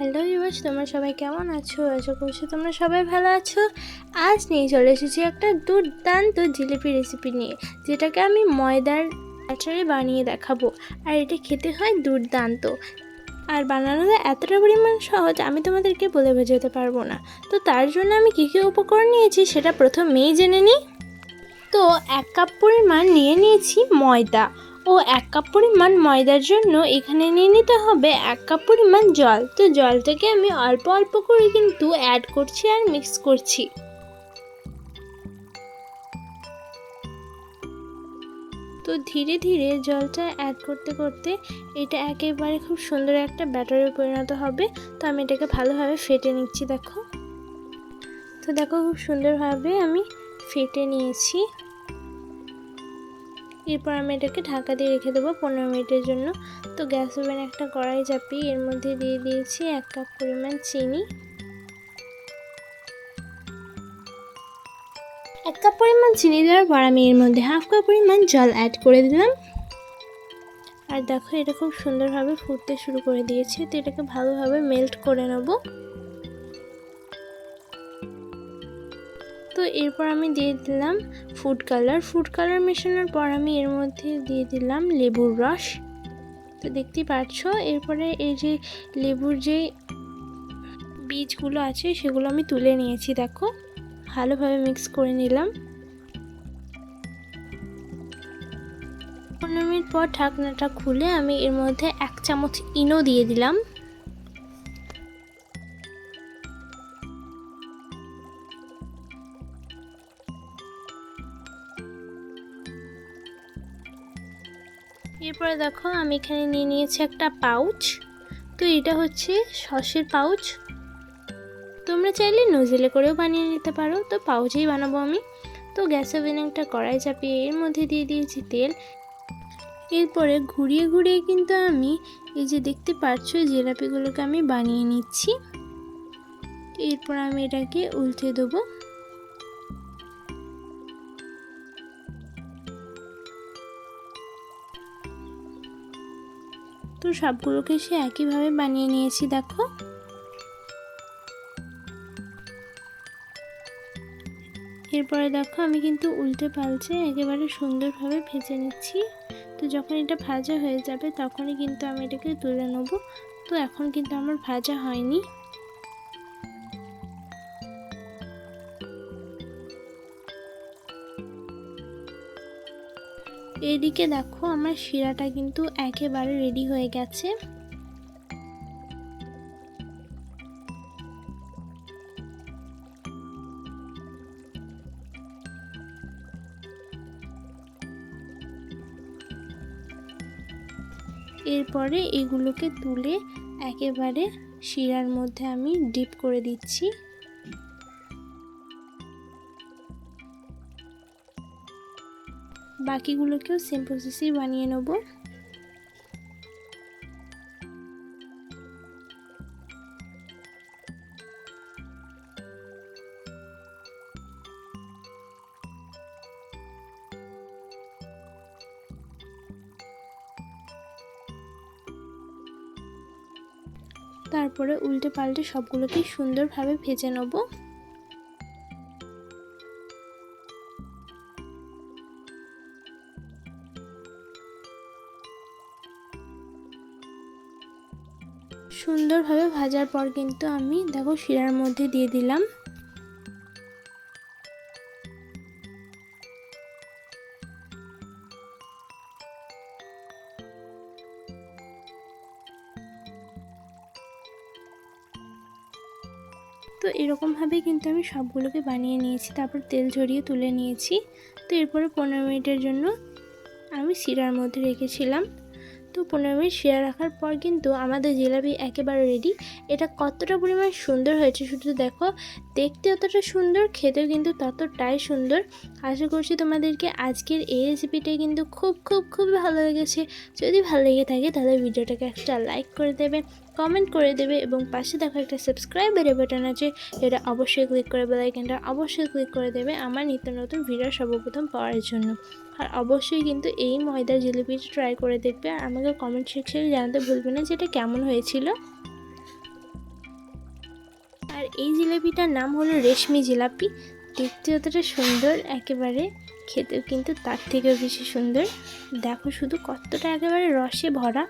Hello use তোমরা সবাই কেমন আছো? আশা করছি তোমরা সবাই ভালো আছো। আজ নিয়ে চলে এসেছি একটা দুর্দান্ত জিলিপি রেসিপি নিয়ে, যেটাকে আমি ময়দার ব্যাটারে বানিয়ে দেখাবো। আর এটা খেতে হয় দুর্দান্ত। আর বানানোটা এতটা পরিমাণ সহজ, আমি তোমাদেরকে বলে বোঝাতে পারব না। তো তার জন্য আমি কী কী উপকরণ নিয়েছি সেটা প্রথমেই জেনে নিই। তো এক কাপ পরিমাণ নিয়ে নিয়েছি ময়দা। ও এক কাপ পরিমাণ ময়দার জন্য এখানে নিয়ে নিতে হবে এক কাপ পরিমাণ জল। তো জলটাকে আমি অল্প অল্প করে কিন্তু অ্যাড করছি আর মিক্স করছি। তো ধীরে ধীরে জলটা অ্যাড করতে করতে এটা একেবারে খুব সুন্দর একটা ব্যাটারে পরিণত হবে। তো আমি এটাকে ভালোভাবে ফেটে নিচ্ছি, দেখো। তো দেখো খুব সুন্দরভাবে আমি ফেটে নিয়েছি। এরপর আমি এটাকে ঢাকা দিয়ে রেখে দেবো পনেরো মিনিটের জন্য। তো গ্যাস ওভেনে একটা কড়াই চাপিয়ে এর মধ্যে দিয়ে দিয়েছি এক কাপ পরিমাণ চিনি। এক কাপ পরিমাণ চিনি দেওয়ার পর আমি এর মধ্যে হাফ কাপ পরিমাণ জল অ্যাড করে দিলাম। আর দেখো এটা খুব সুন্দরভাবে ফুটতে শুরু করে দিয়েছে। তো এটাকে ভালোভাবে মেল্ট করে নেব। তো এরপর আমি দিয়ে দিলাম ফুড কালার ফুড কালার মেশানোর পর আমি এর মধ্যে দিয়ে দিলাম লেবুর রস। তো দেখতেই পাচ্ছ, এরপরে এই যে লেবুর যে বীজগুলো আছে, সেগুলো আমি তুলে নিয়েছি, দেখো। ভালোভাবে মিক্স করে নিলাম। পনেরো মিনিট পর ঢাকনাটা খুলে আমি এর মধ্যে এক চামচ ইনো দিয়ে দিলাম। এরপরে দেখো আমি এখানে নিয়ে নিয়েছি একটা পাউচ। তো এটা হচ্ছে সসের পাউচ। তোমরা চাইলে নজেলে করেও বানিয়ে নিতে পারো। তো পাউচেই বানাবো আমি। তো গ্যাস ওভেনে একটা কড়াই চাপিয়ে এর মধ্যে দিয়ে দিয়েছি তেল। এরপরে ঘুরিয়ে ঘুরিয়ে কিন্তু আমি এই যে দেখতে পাচ্ছ জিলাপিগুলোকে আমি বানিয়ে নিচ্ছি। এরপর আমি এটাকে উল্টে দেবো। তো সবগুলোকে সে একইভাবে বানিয়ে নিয়েছি, দেখো। এরপরে দেখো আমি কিন্তু উল্টে পাল্টে একেবারে সুন্দরভাবে ভেজে নিচ্ছি। তো যখন এটা ভাজা হয়ে যাবে, তখনই কিন্তু আমি এটাকে তুলে নেব। তো এখন কিন্তু আমার ভাজা হয়নি। এদিকে দেখো আমার শিরাটা কিন্তু একেবারে রেডি হয়ে গেছে। এরপরে এগুলোকে তুলে একেবারে শিরার মধ্যে আমি ডিপ করে দিচ্ছি। বাকিগুলোকেও সেম প্রসেসেই বানিয়ে নেব। তারপরে উল্টে পাল্টে সবগুলোকে সুন্দরভাবে ভেজে নেব। সুন্দরভাবে ভাজার পর কিন্তু আমি দেখো শিরার মধ্যে দিয়ে দিলাম। তো এরকমভাবেই কিন্তু আমি সবগুলোকে বানিয়ে নিয়েছি, তারপর তেল ঝরিয়ে তুলে নিয়েছি। তো এরপরে পনেরো মিনিটের জন্য আমি শিরার মধ্যে রেখেছিলাম। তো পনেরো মিনিট শেয়ার রাখার পর কিন্তু আমাদের জিলাপি একেবারে রেডি এটা কতটা পরিমাণ সুন্দর হয়েছে শুধু দেখো। দেখতে অতটা সুন্দর, খেতেও কিন্তু ততটাই সুন্দর। আশা করছি তোমাদেরকে আজকের এই রেসিপিটাই কিন্তু খুব খুব খুব ভালো লেগেছে। যদি ভালো লেগে থাকে তাহলে ভিডিওটাকে একটা লাইক করে দেবে। কমেন্ট করে দেবে এবং পাশে দেখো একটা সাবস্ক্রাইবের বাটন আছে যেটা অবশ্যই ক্লিক করে বেলাইকেনটা অবশ্যই ক্লিক করে দেবে আমার নিত্য নতুন ভিডিও সর্বপ্রথম পাওয়ার জন্য। আর অবশ্যই কিন্তু এই ময়দার জিলিপিটা ট্রাই করে দেখবে, আর আমাকে কমেন্ট সেকশনে জানাতে ভুলবে না যে এটা কেমন হয়েছিল। এই জিলাপিটার নাম হলো রেশমি জিলাপি, দেখতে যতটা সুন্দর, একেবারে খেতেও কিন্তু তার থেকেও বেশি সুন্দর। দেখো শুধু কতটা একেবারে রসে ভরা।